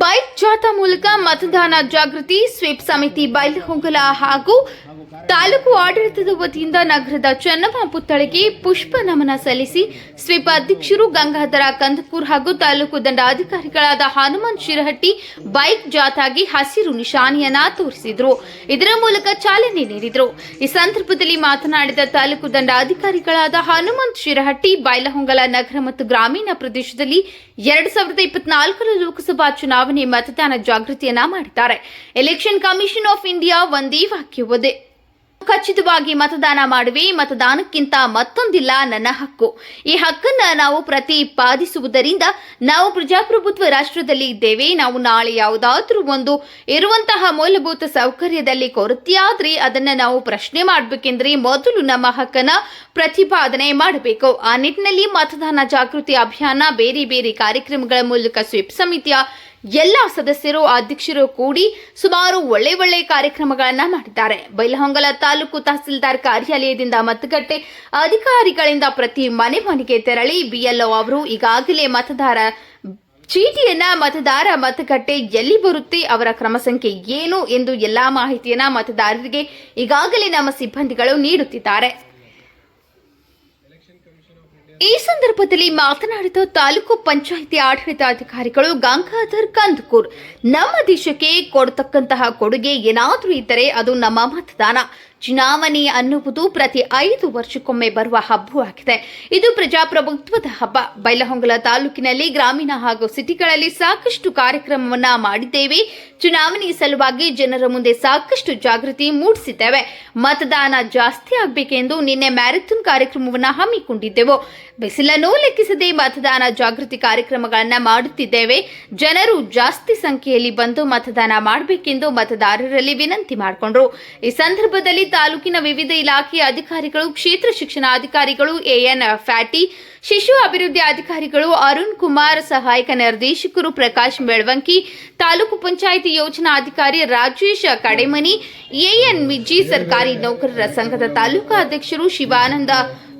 Bike ಜಾಥಾ ಮೂಲಕ ಮತದಾನ ಜಾಗೃತಿ ಸ್ವೀಪ್ ಸಮಿತಿ ಬೈಲಹೊಂಗಲ ಹಾಗೂ ತಾಲೂಕು ಆಡಳಿತದ ವತಿಯಿಂದ ನಗರದ ಚೆನ್ನಮ್ಮ ಪುತ್ಥಳಿಗೆ ಪುಷ್ಪ ನಮನ ಸಲ್ಲಿಸಿ ಸ್ವೀಪ್ ಅಧ್ಯಕ್ಷರು ಗಂಗಾಧರ ಕಂದಕೂರ್ ಹಾಗೂ ತಾಲೂಕು ದಂಡಾಧಿಕಾರಿಗಳಾದ ಹನುಮಂತ್ ಶಿರಹಟ್ಟಿ ಬೈಕ್ ಜಾಥಾಗೆ ಹಸಿರು ನಿಶಾನಿಯನ್ನ ತೋರಿಸಿದ್ರು. ಇದರ ಮೂಲಕ ಚಾಲನೆ ನೀಡಿದರು. ಈ ಸಂದರ್ಭದಲ್ಲಿ ಮಾತನಾಡಿದ ತಾಲೂಕು ದಂಡಾಧಿಕಾರಿಗಳಾದ ಹನುಮಂತ್ ಶಿರಹಟ್ಟಿ ಬೈಲಹೊಂಗಲ ನಗರ ಮತ್ತು ಗ್ರಾಮೀಣ ಪ್ರದೇಶದಲ್ಲಿ ಎರಡ್ ಸಾವಿರದ ಇಪ್ಪತ್ನಾಲ್ಕರ ಲೋಕಸಭಾ ಚುನಾವಣೆ ಮತದಾನ ಜಾಗೃತಿಯನ್ನ ಮಾಡಿದ್ದಾರೆ. ಎಲೆಕ್ಷನ್ ಕಮಿಷನ್ ಆಫ್ ಇಂಡಿಯಾ ಒಂದೇ ವಾಕ್ಯವದೆ ಖಚಿತವಾಗಿ ಮತದಾನ ಮಾಡುವೆ. ಮತದಾನಕ್ಕಿಂತ ಮತ್ತೊಂದಿಲ್ಲ ನನ್ನ ಹಕ್ಕು. ಈ ಹಕ್ಕನ್ನ ನಾವು ಪ್ರತಿಪಾದಿಸುವುದರಿಂದ ನಾವು ಪ್ರಜಾಪ್ರಭುತ್ವ ರಾಷ್ಟ್ರದಲ್ಲಿ ಇದ್ದೇವೆ. ನಾವು ನಾಳೆ ಯಾವುದಾದ್ರೂ ಒಂದು ಇರುವಂತಹ ಮೂಲಭೂತ ಸೌಕರ್ಯದಲ್ಲಿ ಕೊರತೆಯಾದ್ರೆ ಅದನ್ನ ನಾವು ಪ್ರಶ್ನೆ ಮಾಡಬೇಕೆಂದ್ರೆ ಮೊದಲು ನಮ್ಮ ಹಕ್ಕನ್ನ ಪ್ರತಿಪಾದನೆ ಮಾಡಬೇಕು. ಆ ನಿಟ್ಟಿನಲ್ಲಿ ಮತದಾನ ಜಾಗೃತಿ ಅಭಿಯಾನ, ಬೇರೆ ಬೇರೆ ಕಾರ್ಯಕ್ರಮಗಳ ಮೂಲಕ ಸ್ವೀಪ್ ಸಮಿತಿಯ ಎಲ್ಲ ಸದಸ್ಯರು, ಅಧ್ಯಕ್ಷರು ಕೂಡಿ ಸುಮಾರು ಒಳ್ಳೆ ಒಳ್ಳೆ ಕಾರ್ಯಕ್ರಮಗಳನ್ನ ಮಾಡಿದ್ದಾರೆ. ಬೈಲಹೊಂಗಲ ತಾಲೂಕು ತಹಸೀಲ್ದಾರ್ ಕಾರ್ಯಾಲಯದಿಂದ ಮತಗಟ್ಟೆ ಅಧಿಕಾರಿಗಳಿಂದ ಪ್ರತಿ ಮನೆ ಮನೆಗೆ ತೆರಳಿ ಬಿಎಲ್ಒ ಅವರು ಈಗಾಗಲೇ ಮತದಾರ ಚೀಟಿಯನ್ನ ಮತದಾರ ಮತಗಟ್ಟೆ ಎಲ್ಲಿ ಬರುತ್ತೆ, ಅವರ ಕ್ರಮ ಸಂಖ್ಯೆ ಏನು ಎಂದು ಎಲ್ಲಾ ಮಾಹಿತಿಯನ್ನ ಮತದಾರರಿಗೆ ಈಗಾಗಲೇ ನಮ್ಮ ಸಿಬ್ಬಂದಿಗಳು ನೀಡುತ್ತಿದ್ದಾರೆ. ಈ ಸಂದರ್ಭದಲ್ಲಿ ಮಾತನಾಡಿದ ತಾಲೂಕು ಪಂಚಾಯಿತಿ ಆಡಳಿತಾಧಿಕಾರಿಗಳು ಗಂಗಾಧರ್ ಕಂದ್ಕೂರ್, ನಮ್ಮ ದೇಶಕ್ಕೆ ಕೊಡತಕ್ಕಂತಹ ಕೊಡುಗೆ ಏನಾದರೂ ಇದ್ದರೆ ಅದು ನಮ್ಮ ಮತದಾನ. ಚುನಾವಣೆ ಅನ್ನುವುದು ಪ್ರತಿ ಐದು ವರ್ಷಕ್ಕೊಮ್ಮೆ ಬರುವ ಹಬ್ಬವಾಗಿದೆ ಇದು ಪ್ರಜಾಪ್ರಭುತ್ವದ ಹಬ್ಬ. ಬೈಲಹೊಂಗಲ ತಾಲೂಕಿನಲ್ಲಿ ಗ್ರಾಮೀಣ ಹಾಗೂ ಸಿಟಿಗಳಲ್ಲಿ ಸಾಕಷ್ಟು ಕಾರ್ಯಕ್ರಮವನ್ನ ಮಾಡಿದ್ದೇವೆ. ಚುನಾವಣೆ ಸಲುವಾಗಿ ಜನರ ಮುಂದೆ ಸಾಕಷ್ಟು ಜಾಗೃತಿ ಮೂಡಿಸಿದ್ದೇವೆ. ಮತದಾನ ಜಾಸ್ತಿ ಆಗಬೇಕೆಂದು ನಿನ್ನೆ ಮ್ಯಾರಥಾನ್ ಕಾರ್ಯಕ್ರಮವನ್ನು ಹಮ್ಮಿಕೊಂಡಿದ್ದೆವು. ಬಿಸಿಲನ್ನು ಲೆಕ್ಕಿಸದೆ ಮತದಾನ ಜಾಗೃತಿ ಕಾರ್ಯಕ್ರಮಗಳನ್ನ ಮಾಡುತ್ತಿದ್ದೇವೆ. ಜನರು ಜಾಸ್ತಿ ಸಂಖ್ಯೆಯಲ್ಲಿ ಬಂದು ಮತದಾನ ಮಾಡಬೇಕೆಂದು ಮತದಾರರಲ್ಲಿ ವಿನಂತಿ ಮಾಡಿಕೊಂಡ್ರು. ಈ ಸಂದರ್ಭದಲ್ಲಿ ತಾಲೂಕಿನ ವಿವಿಧ ಇಲಾಖೆಯ ಅಧಿಕಾರಿಗಳು, ಕ್ಷೇತ್ರ ಶಿಕ್ಷಣಾಧಿಕಾರಿಗಳು ಎಎನ್ ಫ್ಯಾಟಿ, ಶಿಶು ಅಭಿವೃದ್ಧಿ ಅಧಿಕಾರಿಗಳು, ಅರುಣ್ ಕುಮಾರ್, ಸಹಾಯಕ ನಿರ್ದೇಶಕರು ಪ್ರಕಾಶ್ ಬೆಳವಂಕಿ ತಾಲೂಕು ಪಂಚಾಯಿತಿ ಯೋಜನಾ ಅಧಿಕಾರಿ ರಾಜೇಶ್ ಕಡೆಮನಿ, ಎಎನ್ ಮಿಜ್ಜಿ ಸರ್ಕಾರಿ ನೌಕರರ ಸಂಘದ ತಾಲೂಕು ಅಧ್ಯಕ್ಷರು Shivananda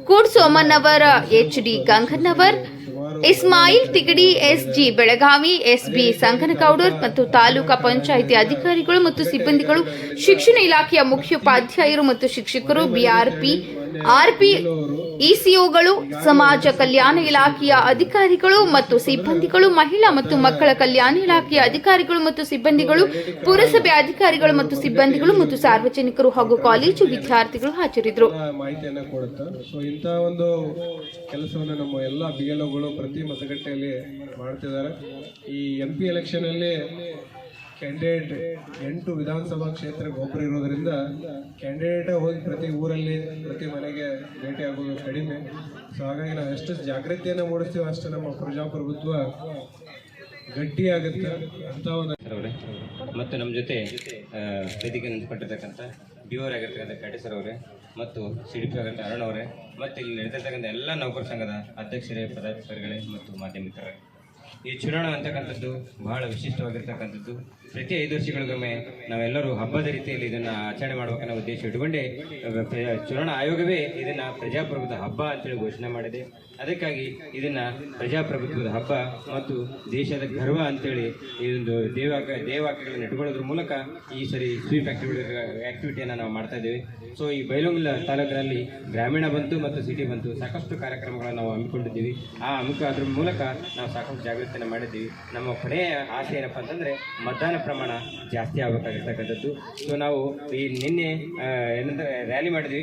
ಕೂಡ್ Somannavar H D Gangannavar Ismail Tigadi SG Belagavi SB Sanganagoudar ಮತ್ತು ತಾಲೂಕಾ ಪಂಚಾಯಿತಿ ಅಧಿಕಾರಿಗಳು ಮತ್ತು ಸಿಬ್ಬಂದಿಗಳು ಶಿಕ್ಷಣ ಇಲಾಖೆಯ ಮುಖ್ಯೋಪಾಧ್ಯಾಯರು ಮತ್ತು ಶಿಕ್ಷಕರು ಬಿಆರ್ಪಿ ಆರ್ಪಿ ಇಸಿಒಗಳು, ಸಮಾಜ ಕಲ್ಯಾಣ ಇಲಾಖೆಯ ಅಧಿಕಾರಿಗಳು ಮತ್ತು ಸಿಬ್ಬಂದಿಗಳು, ಮಹಿಳಾ ಮತ್ತು ಮಕ್ಕಳ ಕಲ್ಯಾಣ ಇಲಾಖೆಯ ಅಧಿಕಾರಿಗಳು ಮತ್ತು ಸಿಬ್ಬಂದಿಗಳು, ಪುರಸಭೆ ಅಧಿಕಾರಿಗಳು ಮತ್ತು ಸಿಬ್ಬಂದಿಗಳು ಮತ್ತು ಸಾರ್ವಜನಿಕರು ಹಾಗೂ ಕಾಲೇಜು ವಿದ್ಯಾರ್ಥಿಗಳು ಹಾಜರಿದ್ದರು. ಮಾಹಿತಿಯನ್ನು ಕೆಲಸವನ್ನು ನಮ್ಮ ಎಲ್ಲ ಬಿ ಎಲ್ ಪ್ರತಿ ಈ ಎಂ ಪಿ ಎಲೆಕ್ಷನಲ್ಲಿ ಕ್ಯಾಂಡಿಡೇಟ್ ಎಂಟು ವಿಧಾನಸಭಾ ಕ್ಷೇತ್ರಕ್ಕೆ ಒಬ್ಬರು ಇರೋದ್ರಿಂದ ಕ್ಯಾಂಡಿಡೇಟೇ ಹೋಗಿ ಪ್ರತಿ ಊರಲ್ಲಿ, ಪ್ರತಿ ಮನೆಗೆ ಭೇಟಿ ಆಗೋದು ಕಡಿಮೆ. ಸೊ ಹಾಗಾಗಿ ನಾವು ಎಷ್ಟು ಜಾಗೃತಿಯನ್ನು ಮೂಡಿಸ್ತೀವೋ ಅಷ್ಟು ನಮ್ಮ ಪ್ರಜಾಪ್ರಭುತ್ವ ಗಟ್ಟಿಯಾಗುತ್ತೆ ಅಂತ ಒಂದು ಮತ್ತು ನಮ್ಮ ಜೊತೆ ವೇದಿಕೆ ನಿಂತ್ಕೊಂಡಿರ್ತಕ್ಕಂಥ ಡಿ ಓರ್ ಆಗಿರ್ತಕ್ಕಂಥ ಸರ್ ಅವರೇ, ಮತ್ತು ಸಿ ಡಿ ಪಿ ಆಗಿರ್ತಕ್ಕಂಥ ಅರುಣ್ ಅವರೇ, ಮತ್ತು ಇಲ್ಲಿ ನಡೆದಿರ್ತಕ್ಕಂಥ ಎಲ್ಲ ನೌಕರ ಸಂಘದ ಅಧ್ಯಕ್ಷರೇ, ಪದಾಧಿಕಾರಿಗಳೇ, ಮತ್ತು ಮಾಧ್ಯಮಿಕರೇ. ಈ ಚುನಾವಣೆ ಅಂತಕ್ಕಂಥದ್ದು ಬಹಳ ವಿಶಿಷ್ಟವಾಗಿರ್ತಕ್ಕಂಥದ್ದು. ಪ್ರತಿ ಐದು ವರ್ಷಗಳಿಗೊಮ್ಮೆ ನಾವೆಲ್ಲರೂ ಹಬ್ಬದ ರೀತಿಯಲ್ಲಿ ಇದನ್ನು ಆಚರಣೆ ಮಾಡಬೇಕನ್ನೋ ಉದ್ದೇಶ ಪ್ರ- ಚುನಾವಣಾ ಆಯೋಗವೇ ಇದನ್ನು ಪ್ರಜಾಪ್ರಭುತ್ವ ಹಬ್ಬ ಅಂತೇಳಿ ಘೋಷಣೆ ಮಾಡಿದೆ. ಅದಕ್ಕಾಗಿ ಇದನ್ನು ಪ್ರಜಾಪ್ರಭುತ್ವದ ಹಬ್ಬ ಮತ್ತು ದೇಶದ ಗರ್ವ ಅಂತೇಳಿ ಒಂದು ದೇವಾಕ, ದೇವಾಕ್ಯಗಳನ್ನು ಇಟ್ಕೊಳ್ಳೋದ್ರ ಮೂಲಕ ಈ ಸರಿ ಸ್ವೀಪ್ ಆಕ್ಟಿವಿಟಿ, ಆಕ್ಟಿವಿಟಿಯನ್ನು ನಾವು ಮಾಡ್ತಾ ಇದ್ದೇವೆ. ಸೊ ಈ ಬೈಲೊಂಗಲ ತಾಲೂಕಿನಲ್ಲಿ ಗ್ರಾಮೀಣ ಬಂತು ಮತ್ತು ಸಿಟಿ ಬಂತು ಸಾಕಷ್ಟು ಕಾರ್ಯಕ್ರಮಗಳನ್ನು ನಾವು ಹಮ್ಮಿಕೊಂಡಿದ್ದೀವಿ. ಆ ಹಮ್ಮಿಕ ಅದ್ರ ಮೂಲಕ ನಾವು ಸಾಕಷ್ಟು ಜಾಗೃತಿಯನ್ನು ಮಾಡಿದ್ದೀವಿ. ನಮ್ಮ ಕೊನೆಯ ಆಸೆ ಏನಪ್ಪ ಅಂತಂದರೆ ಮತದಾನ ಪ್ರಮಾಣ ಜಾಸ್ತಿ ಆಗಬೇಕಾಗಿರ್ತಕ್ಕಂಥದ್ದು. ಸೊ ನಾವು ಈ ನಿನ್ನೆ ಏನಂದ್ರೆ ರ್ಯಾಲಿ ಮಾಡಿದ್ವಿ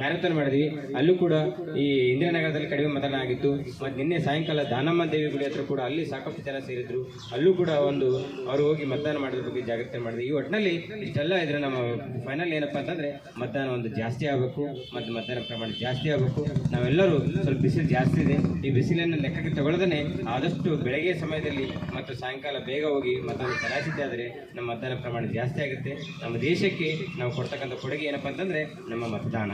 ಮ್ಯಾರಥಾನ್ ಮಾಡಿದ್ವಿ. ಅಲ್ಲೂ ಕೂಡ ಈ ಇಂದಿರಾನಗರದಲ್ಲಿ ಕಡಿಮೆ ಮತದಾನ ಆಗಿತ್ತು. ಮತ್ತು ನಿನ್ನೆ ಸಾಯಂಕಾಲ ದಾನಮ್ಮ ದೇವಿ ಗುಡಿ ಹತ್ರ ಕೂಡ ಅಲ್ಲಿ ಸಾಕಷ್ಟು ಜನ ಸೇರಿದ್ರು. ಅಲ್ಲೂ ಕೂಡ ಒಂದು ಅವರು ಹೋಗಿ ಮತದಾನ ಮಾಡೋದ್ರ ಬಗ್ಗೆ ಜಾಗೃತಿ ಮಾಡಿದ್ವಿ ಈ ಒಟ್ಟಿನಲ್ಲಿ ಇಷ್ಟೆಲ್ಲ ಇದ್ರೆ ನಮ್ಮ ಫೈನಲ್ ಏನಪ್ಪ ಅಂತಂದ್ರೆ ಮತದಾನ ಒಂದು ಜಾಸ್ತಿ ಆಗಬೇಕು. ಮತ್ತು ಮತದಾನ ಪ್ರಮಾಣ ಜಾಸ್ತಿ ಆಗಬೇಕು. ನಾವೆಲ್ಲರೂ ಸ್ವಲ್ಪ ಬಿಸಿಲು ಜಾಸ್ತಿ ಇದೆ. ಈ ಬಿಸಿಲನ್ನು ಲೆಕ್ಕಕ್ಕೆ ತಗೊಳ್ಳದೇ ಆದಷ್ಟು ಬೆಳಗ್ಗೆ ಸಮಯದಲ್ಲಿ ಮತ್ತು ಸಾಯಂಕಾಲ ಬೇಗ ಹೋಗಿ ಮತದಾನ ಚಲಾಯಿಸಿದ್ದಾದರೆ ನಮ್ಮ ಮತದಾನ ಪ್ರಮಾಣ ಜಾಸ್ತಿ ಆಗುತ್ತೆ. ನಮ್ಮ ದೇಶಕ್ಕೆ ನಾವು ಕೊಡ್ತಕ್ಕಂಥ ಕೊಡುಗೆ ಏನಪ್ಪ ಅಂತಂದರೆ ನಮ್ಮ ಮತದಾನ.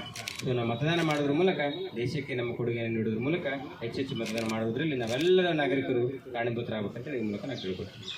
ನಾವು ಮತದಾನ ಮಾಡೋದ್ರ ಮೂಲಕ ದೇಶಕ್ಕೆ ನಮ್ಮ ಕೊಡುಗೆಯನ್ನು ನೀಡೋದ್ರ ಮೂಲಕ ಹೆಚ್ಚೆಚ್ಚು ಮತದಾನ ಮಾಡೋದ್ರಲ್ಲಿ ನಾವೆಲ್ಲರ ನಾಗರಿಕರು ಕಾರಣೀಭೂತರಾಗಬೇಕಂತೇಳಿ ಈ ಮೂಲಕ ನಾನು ತಿಳ್ಕೊಳ್ತೀನಿ